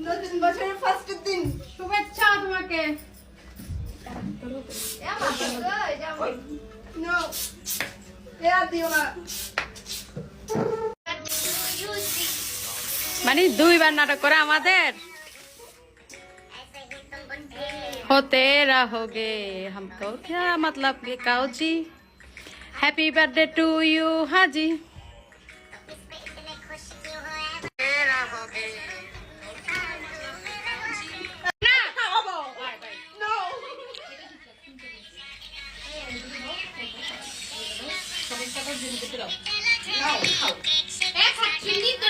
নতুন বছরের ফার্স্টের দিন শুভেচ্ছা তোমাকে মানে দুইবার নাটক করে আমাদের? होते रहोगे हमको क्या मतलब कि काउ जी हैप्पी बर्थडे टू यू हाँ जी No, no. That's a chili.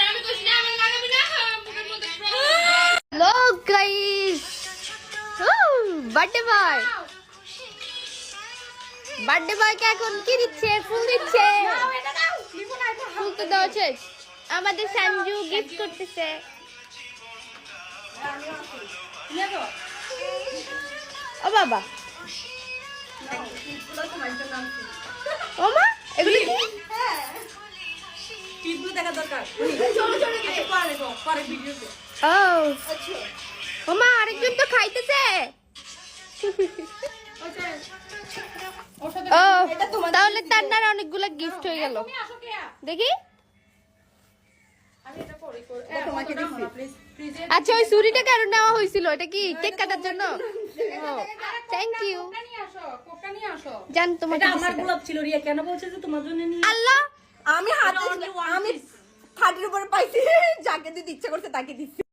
Birthday boy birthday বয়কে এখন কি দিচ্ছে? ফুল দিচ্ছে। ফুল তো দেওয়া শেষ। আমাদের সঞ্জু গিফট করতেছে। ও বাবা। ও মা, এগুলো কি? ও মা, আরেকজন তো খাইতেছে। ও তাহলে তান্নার অনেকগুলো গিফট হয়ে গেল। দেখি। আচ্ছা ওই ছুরিটা কেন নেওয়া হয়েছিল? এটা কি কেক কাটার জন্য? থ্যাংক ইউ জান তোমাকে আমার গোলাপ ছিল রিয়া। কেন বলছে যে তোমার জন্য আল্লাহ! আমি হাতে আমি খাটের উপরে পাইছি যাকে দিতে ইচ্ছা করছে তাকে দিচ্ছি।